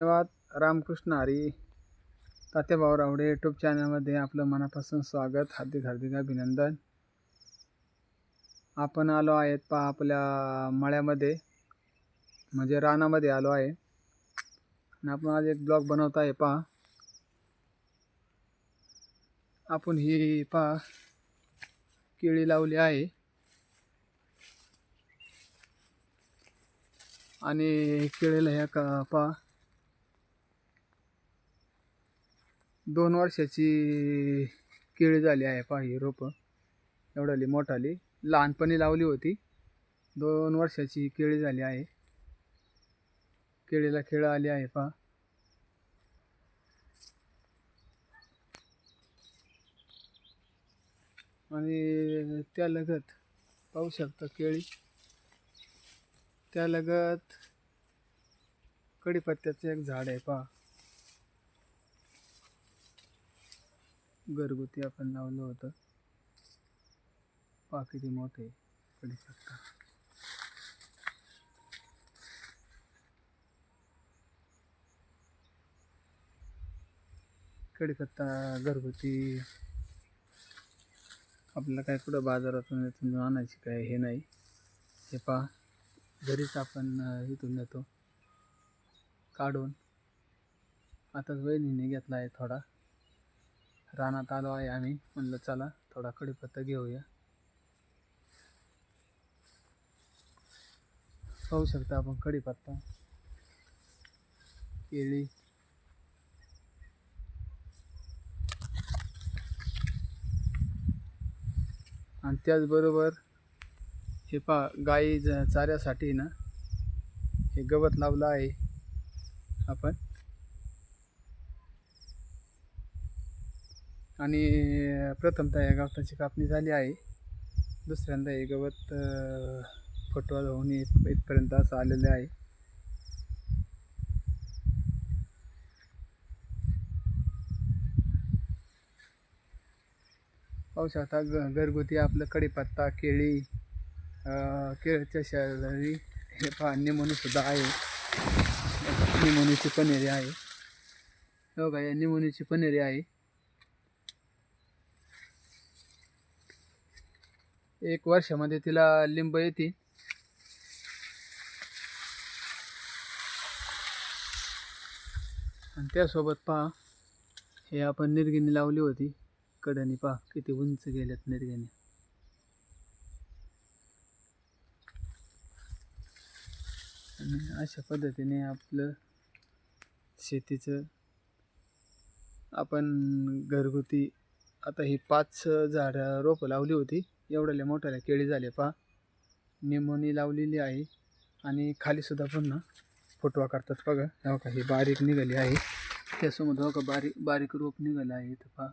धन्यवाद. रामकृष्ण हरी तात्याभाऊ रावडे यूट्यूब चॅनलमध्ये आपलं मनापासून स्वागत हार्दिक हार्दिक अभिनंदन. आपण आलो आहेत पहा आपल्या मळ्यामध्ये म्हणजे रानामध्ये आलो आहे. आणि आपण आज एक ब्लॉग बनवत आहे पहा. आपण ही पहा केळी लावली आहे. आणि केळीला ह्या का पहा. दोन वर्षाची केळी झाली आहे पहा ही रोपं. एवढाली मोठाली. लहानपणी लावली होती. दोन वर्षाची केळी झाली आहे. केळीला केळं आली आहे पहा. आणि त्या लगत पाहू शकता केळी. त्या लगत कडीपत्त्याचं एक झाड आहे पहा. घरगुती आपण लावलं होतं. पहा मोठे कडीपत्ता कडीपत्ता घरगुती. आपल्याला काय कुठं बाजारातून इथून आणायची काय हे नाही. हे पहा. घरीच आपण इथून नेतो. काढून. आता वहिनीने घेतला आहे थोडा. रानात आलो आहे आम्ही. म्हणलं चला थोडा कढीपत्ता घेऊया. पाहू शकता आपण कढीपत्ता केळी. आणि त्याचबरोबर हे पा गाई ज- चाऱ्यासाठी ना हे गवत लावलं आहे आपण. आणि प्रथमतः या गवताची कापणी झाली आहे. दुसऱ्यांदा हे गवत अं, फुटवा होऊन येत इथपर्यंत असं आलेलं आहे. पाहू शकता ग घरगुती आपलं कढीपत्ता केळी केळच्या केळीच्या शेजारी हे पहा निमोनीसुद्धा आहे. निमोनीची पनेरी आहे. हो बघा या निमोनीची पनेरी आहे. एक वर्षामध्ये तिला लिंब येते. आणि त्यासोबत पहा हे आपण निर्गिनी लावली होती. कड्याने पहा किती उंच गेल्यात निर्गिनी. आणि अशा पद्धतीने आपलं शेतीचं आपण घरगुती आता ही पाच झाडं रोपं लावली होती. एवढ्याल्या मोठ्याल्या केळी झाले पहा. निमोनी लावलेली आहे. आणि खालीसुद्धा पुन्हा फुटवा करतात बघा. हो का ही बारीक निघाली आहे. त्यासमोर का बारीक बारीक रोप निघालं आहे इथं पहा.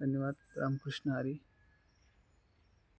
धन्यवाद रामकृष्ण हरी.